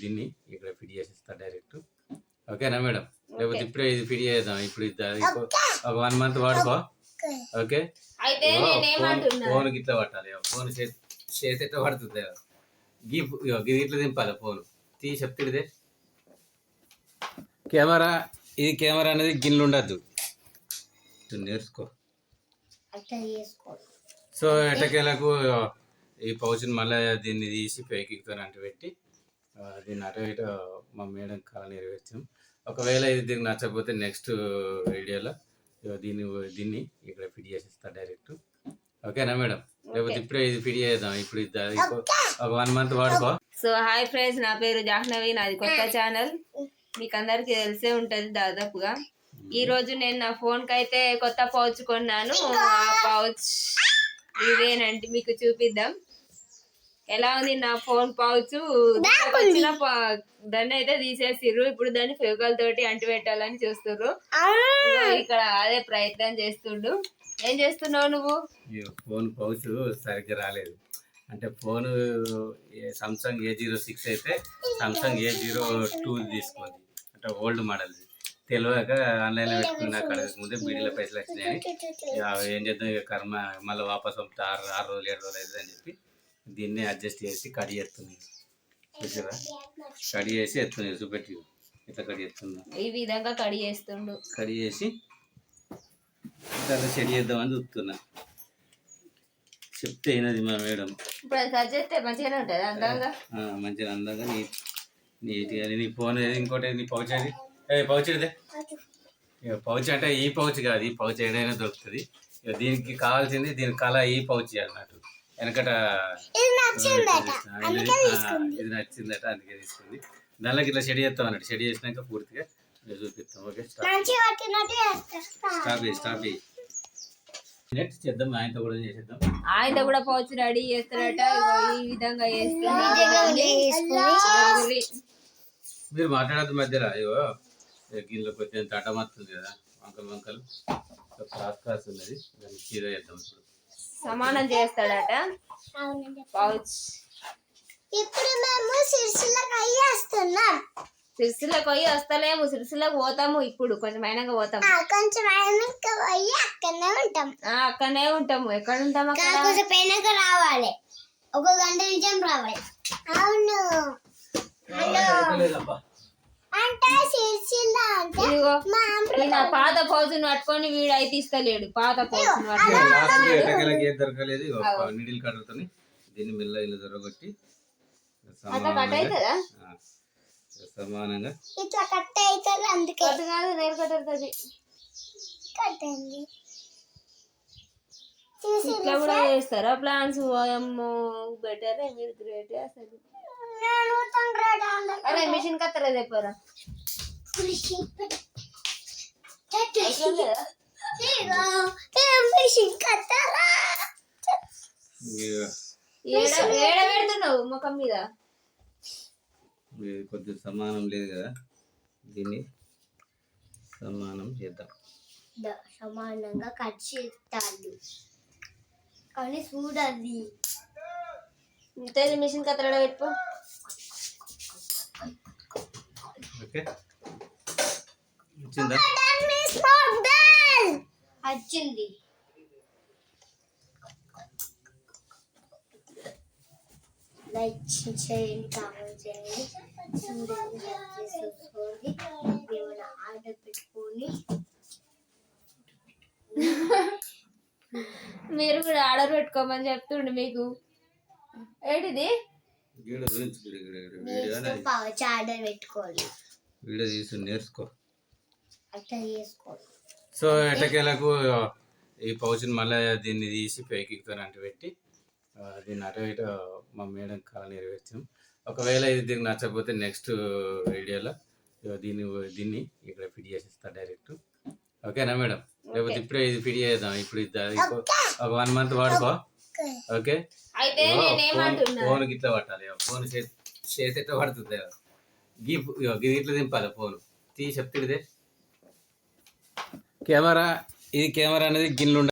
దీన్ని ఇక్కడ ఫిట్ చేసేస్తా డైరెక్ట్. ఓకేనా మేడం? లేకపోతే ఇప్పుడే ఇది ఫిట్ చేద్దాం. ఇప్పుడు ఒక వన్ మంత్ వాడుకో. ఓకే. ఫోన్ గిట్లా పట్టాలి. ఫోన్ చేతి ఎట్లా పడుతుంది. గీ ఇట్లా దింపాలి ఫోన్. తీ చెప్తుడిదే కెమెరా ఇది కెమెరా అనేది గిన్నెలు ఉండద్దు. నేర్చుకో. సో ఎటకేలకు ఈ పౌచ్ని మళ్ళీ దీన్ని తీసి పేకితో అంటు పెట్టి ఆ, దీన్ని అటు ఇటు మా మేడం కళ నెరవేర్చాం. ఒకవేళ ఇది దీనికి నచ్చకపోతే నెక్స్ట్ వీడియోలో దీన్ని దీన్ని ఇక్కడ ఫిట్ చేసేస్తా డైరెక్ట్ ఓకేనా మేడం? లేకపోతే ఇప్పుడే ఇది ఫిట్ చేద్దాం. ఇప్పుడు ఒక వన్ మంత్ వాడుకో. సో హాయ్ ఫ్రెండ్స్ నా పేరు జాహ్నవి నాది కొత్త ఛానల్ మీకు అందరికి తెలిసే ఉంటది దాదాపుగా. ఈ రోజు నేను నా ఫోన్కి అయితే కొత్త పౌచ్ కొన్నాను. ఆ పౌచ్ ఇదేనండి మీకు చూపిద్దాం. ఎలా ఉంది నా ఫోన్ పౌచ్? వచ్చిన ప- దాన్ని అయితే తీసేసిర్రు. ఇప్పుడు దాన్ని ఫెవికాల్ తోటి అంటి పెట్టాలని చూస్తుర్రు ఇగో ఇక్కడ అదే ప్రయత్నం చేస్తుండు. ఏం చేస్తున్నావు నువ్వు? ఈ ఫోన్ పౌచ్ సరిగ్గా రాలేదు. అంటే phone Samsung A zero six అయితే సామ్సంగ్ ఏ జీరో టూ తీసుకోండి అంటే ఓల్డ్ మోడల్ తెలియక ఆన్లైన్లో పెట్టుకున్న అక్కడ ముందే బీడీలో పైసలు వచ్చినాయని. ఏం చేద్దాం? ఇక కర్మ మళ్ళీ వాపస్ పంపితే. ఆరు ఆరు రోజులు ఏడు రోజులు అవుతుంది అని చెప్పి. దీన్ని అడ్జస్ట్ చేసి కడి చేస్తుంది చూసారా? కడి చేసి ఎత్తుంది చూపెట్టి. ఇట్లా కడి చేస్తున్నా ఈ విధంగా కడి చేస్తుండు. కడి చేసి దాన్ని సెట్ చేద్దామని చూస్తున్నా. చెప్తే అయినది మా మేడం. ఉంటుంది అందంగా? మంచిగా అందంగా నీ నీట్గా నీ ఫోన్ ఇంకోటి నీ పౌచ్ అది ఏ పౌచ్ ఇదే పౌచ్ అంటే ఈ పౌచ్ కాదు ఈ పౌచ్ ఏదైనా దొరుకుతుంది. దీనికి కావాల్సింది దీని కళ ఈ పౌచ్ అన్నట్టు. వెనకట ఇది నచ్చిందట. అందుకే తీసుకుంది. దానిలోకి ఇట్లా షెడ్ చేస్తాం అన్నట్టు. షెడ్ చేసినాక పూర్తిగా చూపిస్తాం. Okay stop. స్టాప్ చేద్దాం ఆయనతో కూడా చేసేద్దాం. ఆయన కూడా పౌచ్ రెడీ చేస్తారట. ఈ విధంగా చేస్తుంది మీరు మాట్లాడద్దు మధ్యలో. అయ్యో గిన్నెలో కొంచెం తటమత్తుంది కదా వంకలు వంకలు. క్రాస్ క్రాస్ ఉన్నది. దాన్ని చీర చేద్దాం ఇప్పుడు. సమానం చేస్తాడట. పౌచ్. ఇప్పుడు మేము సిరిసిలకు అయ్యేస్తున్నాం సిరిసిలకు పోయి వస్తలేము సిరిసిలకు పోతాము ఇప్పుడు కొంచెం అయినాక పోతాము కొంచెం పోయి అక్కడనే ఉంటాం. ఆ, అక్కడనే ఉంటాము. ఎక్కడ ఉంటాము అక్కడ? కాకపోతే పైనకు రావాలి. ఒక గంట నిజం రావాలి. అవును. అంటే ఇదిగో ఈయన పాత పౌచుని పట్టుకొని వీడు అయితే ఇస్తలేడు. పాత పౌచుని పట్టుకొని. లాస్ట్ ఎటకెళ్ళకి ఏది దొరకలేదు ఇగో ఒక నీడిల్ కట్టర్తోని దీన్ని మెల్ల ఇల్లు దొరగొట్టి అట్లా కట్ అవుతుందా? ఆ, సమానంగా ఇట్లా కట్ అవుతుంది అందుకే. కట్ కాదు నేరు కట్టుతుంది కట్టండి. ఇట్లా కూడా చేస్తారా ప్లాన్స్? బెటర్ మీరు గ్రేట్ అసలు. అరే మిషన్ కత్తలే చెప్పారా పెడుతున్నావు ముఖం మీద? కొద్దిగా సమానం లేదు కదా. దీన్ని సమానం చేద్దాం. ద- సమానంగా కట్ చేస్తాడు కానీ చూడాలి మిషన్ కత్తడ పెట్టుకో. ఓకే. వచ్చిందా? వచ్చింది. లైక్ చేయండి కామెంట్ చేయండి చూడండి సబ్స్క్రైబ్ చేసుకోండి. ఏమైనా ఆర్డర్ పెట్టుకొని మీరు కూడా ఆర్డర్ పెట్టుకోమని చెప్తుండు మీకు. ఏంటిది? వీడియో ఆర్డర్ పెట్టుకోవాలి వీడియో నేర్చుకో. సో ఎటకేలకు ఈ పౌచ్ని మళ్ళీ దీన్ని తీసి పేకితో అంటు పెట్టి దీన్ని అటు ఇటు మా మేడం కళ నెరవేర్చాం ఒకవేళ ఇది దీనికి నచ్చకపోతే నెక్స్ట్ వీడియోలో ఇగో దీన్ని దీన్ని ఇక్కడ ఫిట్ చేసేస్తా డైరెక్ట్ ఓకేనా మేడం? లేకపోతే ఇప్పుడే ఇది ఫిట్ చేద్దాం. ఇప్పుడు ఇది ఇంకో- ఒక వన్ మంత్ వాడుకో. ఓకే. ఫోన్ గిట్లా పట్టాలి. ఫోన్ చేతి ఎట్లా పడుతుంది? గీ ఇగో ఇది ఇట్లా దింపాలి ఫోన్. తీ చెప్తుడిదే కెమెరా ఇది కెమెరా అనేది గిన్నెలు